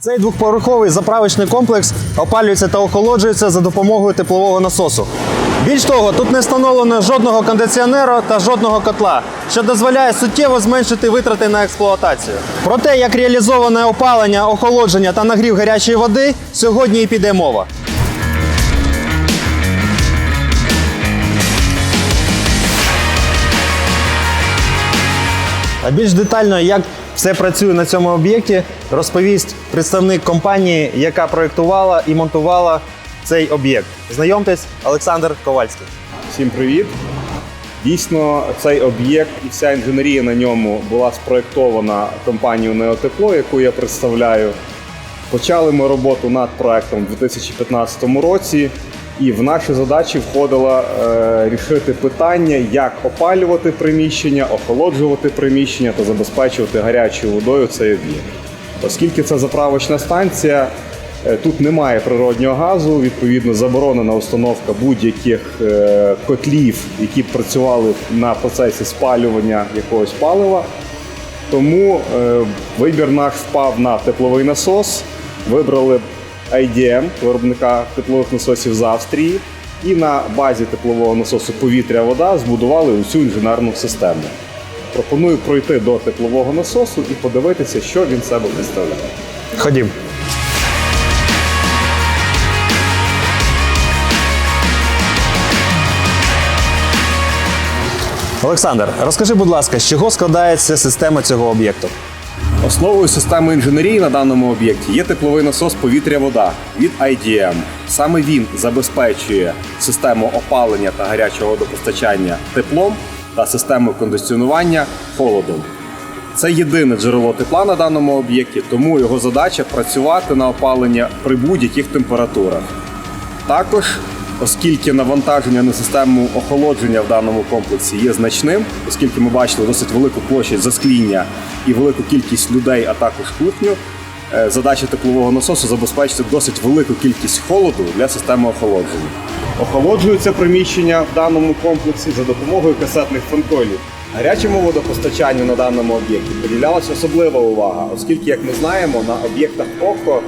Цей двохповерховий заправочний комплекс опалюється та охолоджується за допомогою теплового насосу. Більш того, тут не встановлено жодного кондиціонера та жодного котла, що дозволяє суттєво зменшити витрати на експлуатацію. Про те, як реалізоване опалення, охолодження та нагрів гарячої води, сьогодні і піде мова. А більш детально, як все працює на цьому об'єкті, розповість представник компанії, яка проєктувала і монтувала цей об'єкт. Знайомтесь, Олександр Ковальський. Всім привіт! Дійсно, цей об'єкт і вся інженерія на ньому була спроєктована компанією Неотепло, яку я представляю. Почали ми роботу над проектом у 2015 році, і в наші задачі входило е, рішити питання, як опалювати приміщення, охолоджувати приміщення та забезпечувати гарячою водою цей об'єкт. Оскільки це заправочна станція, е, тут немає природнього газу, відповідно заборонена установка будь-яких е, котлів, які працювали на процесі спалювання якогось палива. Тому е, вибір наш впав на тепловий насос. Вибрали IDM, виробника теплових насосів з Австрії, і на базі теплового насосу повітря-вода збудували усю інженерну систему. Пропоную пройти до теплового насосу і подивитися, що він себе представляє. Ходім. Олександр, розкажи, будь ласка, з чого складається система цього об'єкту? Основою системи інженерії на даному об'єкті є тепловий насос повітря-вода від IDM. Саме він забезпечує систему опалення та гарячого водопостачання теплом та систему кондиціонування холодом. Це єдине джерело тепла на даному об'єкті, тому його задача працювати на опалення при будь-яких температурах. Також, оскільки навантаження на систему охолодження в даному комплексі є значним, оскільки ми бачили досить велику площадь заскління і велику кількість людей, а також кухню, е, задача теплового насосу забезпечити досить велику кількість холоду для системи охолодження. Охолоджується приміщення в даному комплексі за допомогою касетних фронтолів. Гарячому водопостачанню на даному об'єкті приділялася особлива увага, оскільки, як ми знаємо, на об'єктах ОКО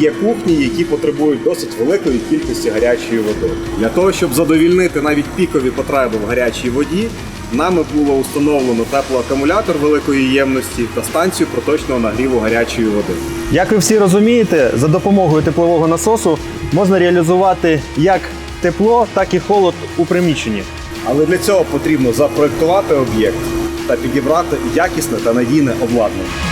Є кухні, які потребують досить великої кількості гарячої води. Для того, щоб задовільнити навіть пікові потреби в гарячій воді, нами було установлено теплоакумулятор великої ємності та станцію проточного нагріву гарячої води. Як ви всі розумієте, за допомогою теплового насосу можна реалізувати як тепло, так і холод у приміщенні. Але для цього потрібно запроектувати об'єкт та підібрати якісне та надійне обладнання.